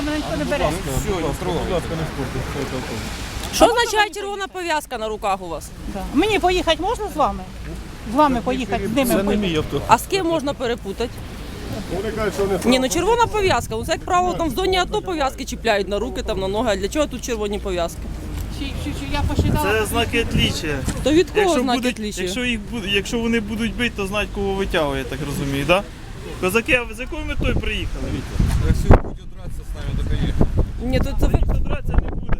тепер ніхто не бере. Все, не трогай. Що означає червона пов'язка на руках у вас? Да. Мені поїхати можна з вами? З вами поїхати, з ними поїхати? авто. А з ким можна перепутати? Вони Ні, ну червона пов'язка. Ну, це як правило, там в зоні АТО пов'язки чіпляють на руки, там на ноги. А для чого тут червоні пов'язки? Це знаки отличия. То від кого Якщо, знаки будуть, якщо, їх, буд- якщо вони будуть бити, то знають, кого витягує, я так розумію, так? Да? Козаки, а ви з якою метою приїхали? Якщо є. Ні, то це ви... Не буде.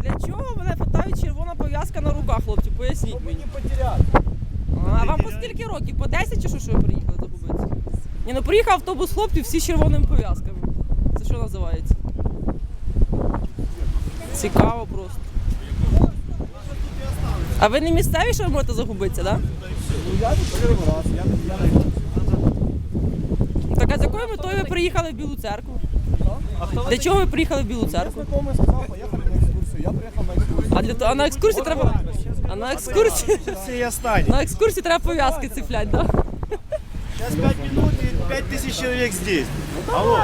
Для чого мене питають червона пов'язка на руках, хлопці? Поясніть мені. А вам по скільки років? По 10 чи що, що ви приїхали загубитися? Ні, ну приїхав автобус хлопців всі з червоними пов'язками. Це що називається? Цікаво просто. А ви не місцеві, що ви можете загубитися, так? Да? Так а з якою метою ви приїхали в Білу церкву? Для чого ви приїхали в Білу церкву? А для того, а на екскурсії треба. А на екскурсії. Це я. На екскурсії треба пов'язки цепляти, так? Да? Зараз 5 минут і 5 тисяч чоловік здесь. Алло,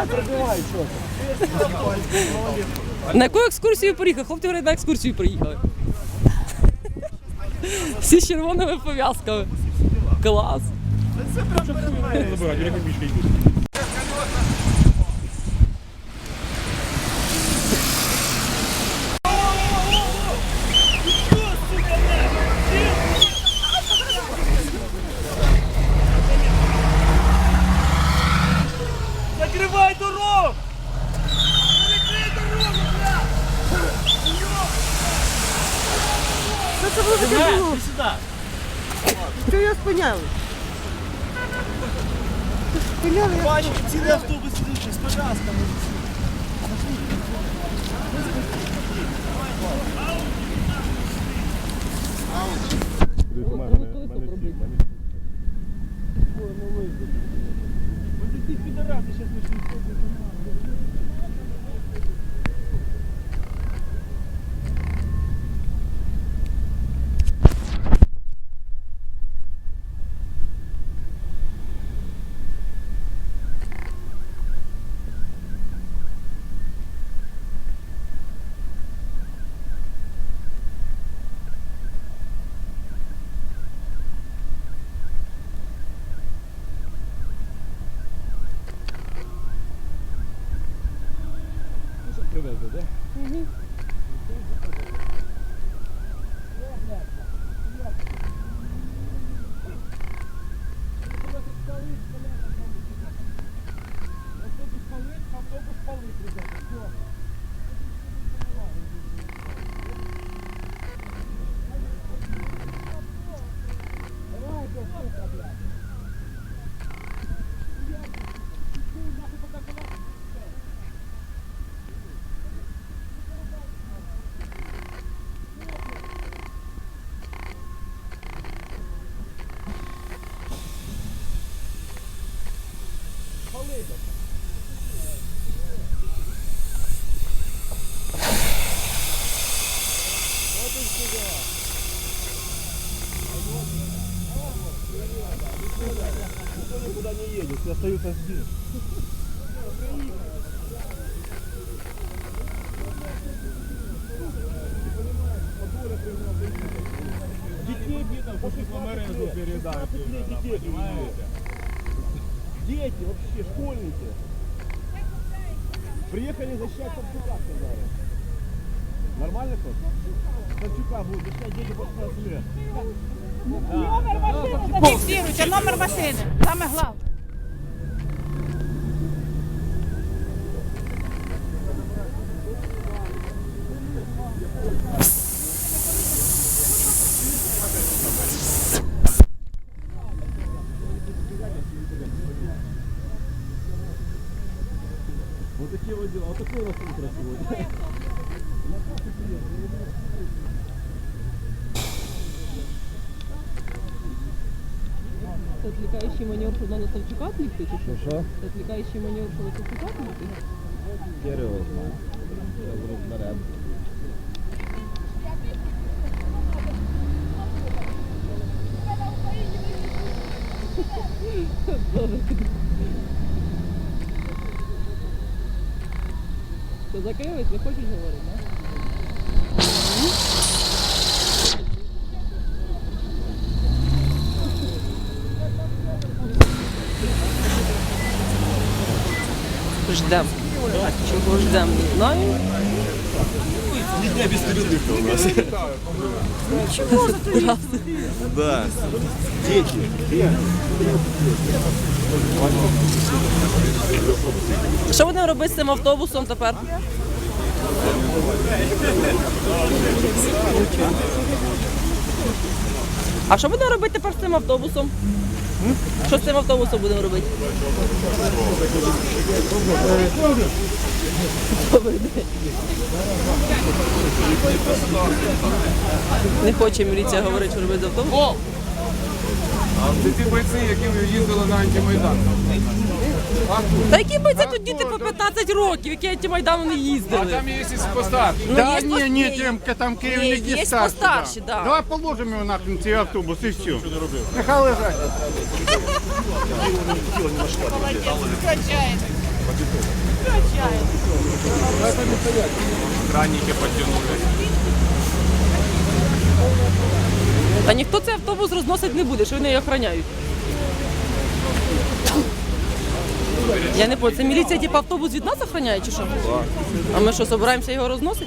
На яку екскурсію приїхали? Хлопці говорять, на екскурсію приїхали. Всі з червоними пов'язками. Клас. закривай Я спиняли? Бачиш, цілий автобус сидить з пов'язками. Ось ці підараси зараз почнуть. Никуда не едет, все остаются здесь. Детей детям после мережу передать. Детей, понимаете? Дети, вообще, школьники. Приехали защищать Савчука, сказали. Нормально кто? Савчука будут защищать дети по 16 лет. Номер машини зафіксируйте, номер машини. Саме головне. Вот такие вот дела. Вот такое у нас утро сегодня. Це відлікаючий маневр, що треба Савчука плікти, чи що? Що? Це відлікаючий маневр, що Савчука плікти? Дерево знаю. Зараз розберемо. Що закрились, не хочуть говорити, да? Ждем. Чого ждем, не знаю. Да. Що будемо робити з цим автобусом тепер? А що будемо робити тепер з цим автобусом? Що з цим автобусом будемо робити? Добрий день. Не хоче міліція говорити, що робити з автобусом. Це ті бойці, які їздили на антимайдан. Та які це тут діти по 15 років, які антимайдану не їздили? А Там є якісь постарші. Ну, Да, є ні, ні, є- там керівники є старші. постарші, да. Давай положимо його нахрен цей автобус і все. Нехай лежать. Охранники потягнули. Та ніхто цей автобус розносить не буде, що вони її охороняють. Я не понял, це міліція типу автобус від нас охороняє чи що? А ми що, збираємося його розносити?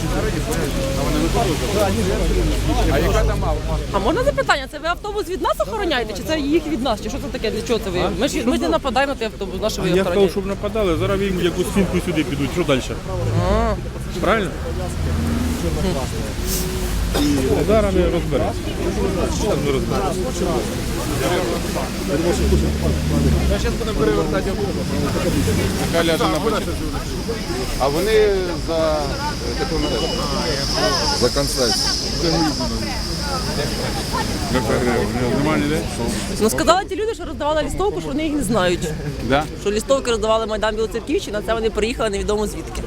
А можна запитання, це ви автобус від нас охороняєте, чи це їх від нас? Чи що це таке? Для чого це ви? Ми ж ми ж не нападаємо на той автобус, на що ви його Я сказав, охороняєте? щоб нападали, зараз їм якусь фінку сюди підуть. Що далі? Правильно? І зараз ми розберемося. Зараз ми розберемося. Зараз будемо перевертати автобус. Ляже на бочину. А вони за тепломережу. За концесію. Ну сказали ті люди, що роздавали лістовку, що вони їх не знають. Да? Що лістовки роздавали Майдан Білоцерківщина, це вони приїхали невідомо звідки.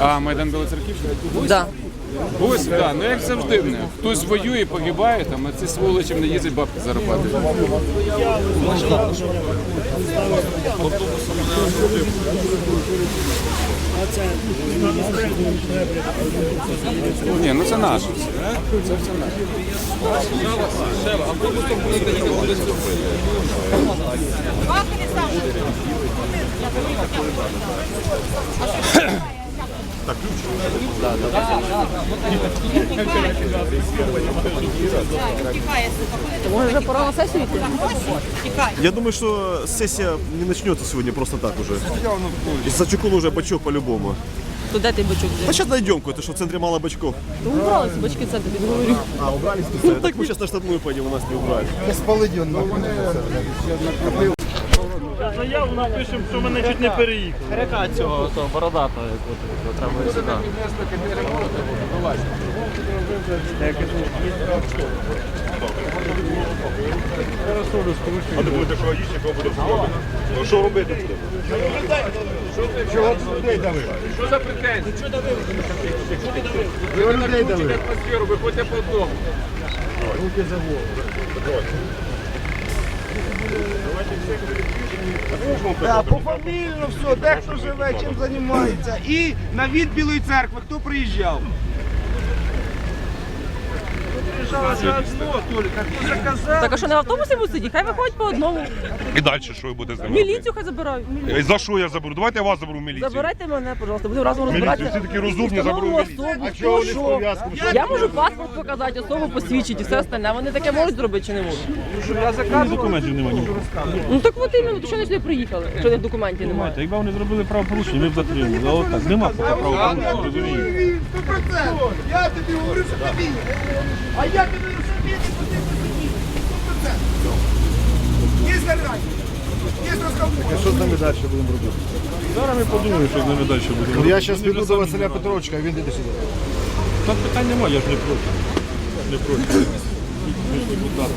А, Майдан Білоцерківщина? Да. Ось, так, ну як завжди в. Хтось воює, погибає, там, а ці сволочі не їздять бабки заробляти. Ні, ну це наше. Це все наше. Бахали сам. Тікає, сука. Може вже пора на? Тікає. Я думаю, что сессия не начнется сегодня просто так уже. Из-за Чукула уже бачок по-любому. Де ти бачок А взяв? сейчас найдем какой-то, что в центре мало бачков. То убрали ці бачки, це тобі говорю. А, убрали специально? Так мы сейчас на штатную пойдем, у нас не убрали. Заяву напишемо, що мене чуть не переїхали. Река цього того бородатого, якого треба сюди. А ти будете що їсти, кого буде встановлено? Ну що робити буде? Чого людей давили? Що за претензії? Чого людей давили? Атмосферу, виходьте по дому. Да, пофамільно все, де хто живе, чим займається. І на від Білої церкви хто приїжджав? Так а що не в автобусі будуть сидіти? Хай виходять по одному. І далі що ви будете з ними? Міліцію хай забирають. І За що я заберу? Давайте я вас заберу в міліцію. Забирайте мене, пожалуйста, будемо разом Міліцію, всі такі розумні, заберу в міліцію. Особу, А чого вони з що. Я можу паспорт показати, особу посвідчити і все остальне. Вони таке можуть зробити чи не можуть? Я заказував. Документів немає. Ну так от іменно, то що вони сюди приїхали, в них документів немає. Якби вони зробили правопорушення, ми б затримали. А от так, нема поки правопорушення, розумієте? Я тобі говорю, що тобі. А я тобі що тобі, що ти посидів. Є зарядки. Є розговор. Що з нами далі будемо робити? Зараз ми подумаємо, що з ними далі буде. Я зараз піду до Василя Петровича, а він йде сюди. Тут питань немає, я ж не проти. Не проти. Ласка.